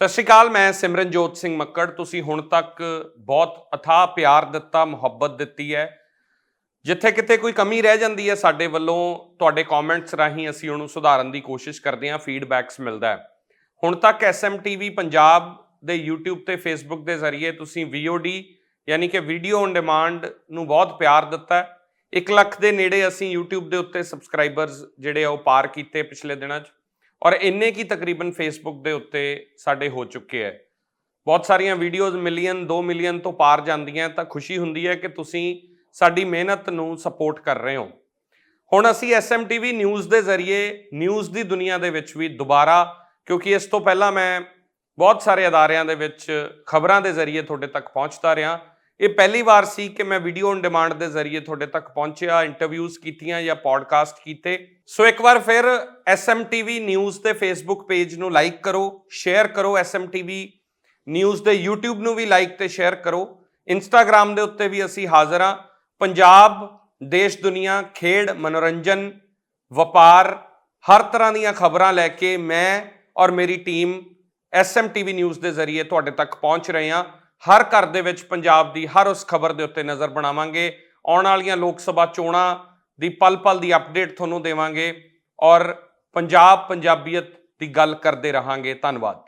ਸਤਿ ਸ਼੍ਰੀ ਅਕਾਲ, ਮੈਂ ਸਿਮਰਨਜੋਤ ਸਿੰਘ ਮੱਕੜ। ਤੁਸੀਂ ਹੁਣ ਤੱਕ ਬਹੁਤ ਅਥਾਹ ਪਿਆਰ ਦਿੱਤਾ, ਮੁਹੱਬਤ ਦਿੱਤੀ ਹੈ। ਜਿੱਥੇ ਕਿਤੇ ਕੋਈ ਕਮੀ ਰਹਿ ਜਾਂਦੀ ਹੈ ਸਾਡੇ ਵੱਲੋਂ, ਤੁਹਾਡੇ ਕਮੈਂਟਸ ਰਾਹੀਂ ਅਸੀਂ ਉਹਨੂੰ ਸੁਧਾਰਨ ਦੀ ਕੋਸ਼ਿਸ਼ ਕਰਦੇ ਹਾਂ ਫੀਡਬੈਕਸ ਮਿਲਦਾ ਹੈ। ਹੁਣ ਤੱਕ ਐਸਐਮਟੀਵੀ ਪੰਜਾਬ ਦੇ YouTube ਤੇ Facebook ਦੇ ਜ਼ਰੀਏ ਤੁਸੀਂ VOD ਯਾਨੀ ਕਿ ਵੀਡੀਓ ਔਨ ਡਿਮਾਂਡ ਨੂੰ ਬਹੁਤ ਪਿਆਰ ਦਿੱਤਾ ਹੈ। 1 ਲੱਖ ਦੇ ਨੇੜੇ ਅਸੀਂ YouTube ਦੇ ਉੱਤੇ ਸਬਸਕ੍ਰਾਈਬਰਸ ਜਿਹੜੇ ਆ ਉਹ ਪਾਰ ਕੀਤੇ ਪਿਛਲੇ ਦਿਨਾਂ 'ਚ। ਔਰ ਇੰਨੇ ਕੀ ਤਕਰੀਬਨ ਫੇਸਬੁੱਕ ਦੇ ਉੱਤੇ ਸਾਡੇ ਹੋ ਚੁੱਕੇ ਹੈ ਬਹੁਤ ਸਾਰੀਆਂ ਵੀਡੀਓਜ਼ ਮਿਲੀਅਨ 2 ਮਿਲੀਅਨ ਤੋਂ ਪਾਰ ਜਾਂਦੀਆਂ, ਤਾਂ ਖੁਸ਼ੀ ਹੁੰਦੀ ਹੈ ਕਿ ਤੁਸੀਂ ਸਾਡੀ ਮਿਹਨਤ ਨੂੰ ਸਪੋਰਟ ਕਰ ਰਹੇ ਹੋ। ਹੁਣ ਅਸੀਂ ਐਸਐਮਟੀਵੀ ਨਿਊਜ਼ ਦੇ ਜ਼ਰੀਏ ਨਿਊਜ਼ ਦੀ ਦੁਨੀਆ ਦੇ ਵਿੱਚ ਵੀ ਦੁਬਾਰਾ, ਕਿਉਂਕਿ ਇਸ ਤੋਂ ਪਹਿਲਾਂ ਮੈਂ ਬਹੁਤ ਸਾਰੇ ਅਦਾਰਿਆਂ ਦੇ ਵਿੱਚ ਖਬਰਾਂ ਦੇ ਜ਼ਰੀਏ ਤੁਹਾਡੇ ਤੱਕ ਪਹੁੰਚਦਾ ਰਿਹਾ। ਇਹ ਪਹਿਲੀ ਵਾਰ ਸੀ ਕਿ ਮੈਂ ਵੀਡੀਓ ਔਨ ਡਿਮਾਂਡ ਦੇ ਜ਼ਰੀਏ ਤੁਹਾਡੇ ਤੱਕ ਪਹੁੰਚਿਆ ਇੰਟਰਵਿਊਜ਼ ਕੀਤੀਆਂ ਜਾਂ ਪੋਡਕਾਸਟ ਕੀਤੇ। ਸੋ ਇੱਕ ਵਾਰ ਫਿਰ ਐਸਐਮਟੀਵੀ ਨਿਊਜ਼ ਦੇ ਫੇਸਬੁੱਕ ਪੇਜ ਨੂੰ ਲਾਈਕ ਕਰੋ ਸ਼ੇਅਰ ਕਰੋ ਐਸਐਮਟੀਵੀ ਨਿਊਜ਼ ਦੇ YouTube ਨੂੰ ਵੀ ਲਾਈਕ ਤੇ ਸ਼ੇਅਰ ਕਰੋ। ਇੰਸਟਾਗ੍ਰam ਦੇ ਉੱਤੇ ਵੀ ਅਸੀਂ ਹਾਜ਼ਰ ਹਾਂ। ਪੰਜਾਬ, ਦੇਸ਼, ਦੁਨੀਆ, ਖੇਡ, ਮਨੋਰੰਜਨ, ਵਪਾਰ, ਹਰ ਤਰ੍ਹਾਂ ਦੀਆਂ ਖਬਰਾਂ ਲੈ ਕੇ ਮੈਂ ਔਰ ਮੇਰੀ ਟੀਮ ਐਸਐਮਟੀਵੀ ਨਿਊਜ਼ ਦੇ ਜ਼ਰੀਏ ਤੁਹਾਡੇ ਤੱਕ ਪਹੁੰਚ ਰਹੇ ਹਾਂ। ਹਰ ਘਰ ਦੇ ਵਿੱਚ ਪੰਜਾਬ ਦੀ ਹਰ ਉਸ ਖਬਰ ਦੇ ਉੱਤੇ ਨਜ਼ਰ ਬਣਾਵਾਂਗੇ। ਆਉਣ ਵਾਲੀਆਂ ਲੋਕ ਸਭਾ ਚੋਣਾਂ ਦੀ ਪਲ-ਪਲ ਦੀ ਅਪਡੇਟ ਤੁਹਾਨੂੰ ਦੇਵਾਂਗੇ ਔਰ ਪੰਜਾਬ ਪੰਜਾਬੀਅਤ ਦੀ ਗੱਲ ਕਰਦੇ ਰਹਾਂਗੇ। ਧੰਨਵਾਦ।